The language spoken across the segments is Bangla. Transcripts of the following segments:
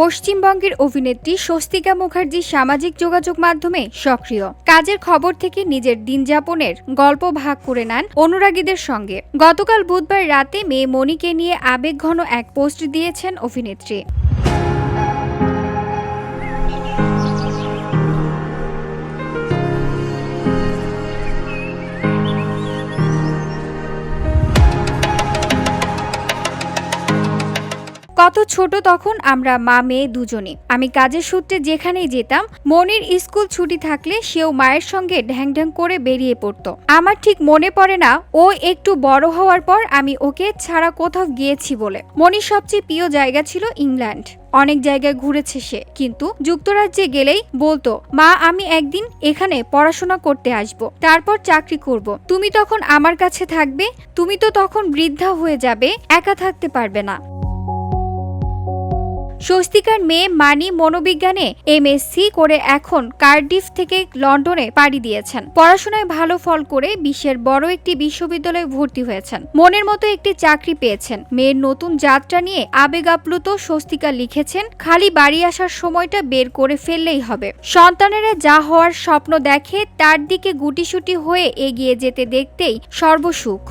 পশ্চিমবঙ্গের অভিনেত্রী স্বস্তিকা মুখার্জি সামাজিক যোগাযোগ মাধ্যমে সক্রিয়। কাজের খবর থেকে নিজের দিন যাপনের গল্প ভাগ করে নেন অনুরাগীদের সঙ্গে। গতকাল বুধবার রাতে মেয়ে মনিকে নিয়ে আবেগঘন এক পোস্ট দিয়েছেন অভিনেত্রী। কত ছোট তখন আমরা মা মেয়ে দুজনে। আমি কাজের সূত্রে যেখানেই যেতাম, মনির স্কুল ছুটি থাকলে সেও মায়ের সঙ্গে ঢ্যাং ঢ্যাং করে বেরিয়ে পড়তো। আমার ঠিক মনে পড়ে না, ও একটু বড় হওয়ার পর আমি ওকে ছাড়া কোথাও গিয়েছি বলে। মনির সবচেয়ে প্রিয় জায়গা ছিল ইংল্যান্ড। অনেক জায়গায় ঘুরেছে সে। কিন্তু যুক্তরাজ্যে গেলেই বলতো, মা, আমি একদিন এখানে পড়াশোনা করতে আসব, তারপর চাকরি করব। তুমি তখন আমার কাছে থাকবে, তুমি তো তখন বৃদ্ধা হয়ে যাবে, একা থাকতে পারবে না। স্বস্তিকার মেয়ে মানি মনোবিজ্ঞানে এমএসসি করে এখন কার্ডিফ থেকে লন্ডনে পাড়ি দিয়েছেন। পড়াশোনায় ভালো ফল করে বিশ্বের বড় একটি বিশ্ববিদ্যালয়ে ভর্তি হয়েছেন। মনের মতো একটি চাকরি পেয়েছেন। মেয়ের নতুন যাত্রা নিয়ে আবেগ আপ্লুত স্বস্তিকা লিখেছেন, খালি বাড়ি আসার সময়টা বের করে ফেললেই হবে। সন্তানেরা যা হওয়ার স্বপ্ন দেখে তার দিকে গুটিসুটি হয়ে এগিয়ে যেতে দেখতেই সর্বসুখ।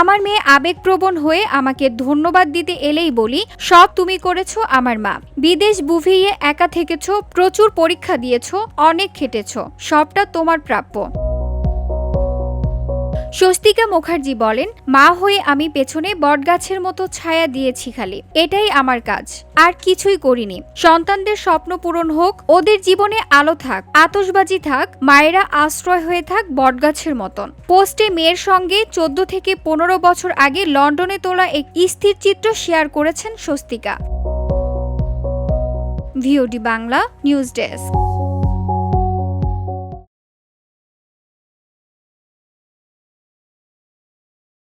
আমার মেয়ে আবেগপ্রবণ হয়ে আমাকে ধন্যবাদ দিতে এলেই বলি, সব তুমি করেছ আমার মা। বিদেশ বুভিয়ে একা থেকেছো, প্রচুর পরীক্ষা দিয়েছ, অনেক খেটেছো, সবটা তোমার প্রাপ্য। স্বস্তিকা মুখার্জি বলেন, মা হয়ে আমি পেছনে বটগাছের মতো ছায়া দিয়েছি খালি। এটাই আমার কাজ। আর কিছুই করিনি। সন্তানদের স্বপ্ন পূরণ হোক, ওদের জীবনে আলো থাক আতসবাজি থাক, মায়েরা আশ্রয় হয়ে থাক বটগাছের মতন। পোস্টে মেয়ের সঙ্গে চোদ্দ থেকে পনেরো বছর আগে লন্ডনে তোলা এক স্থির চিত্র শেয়ার করেছেন Swastika. VOD Bangla news desk.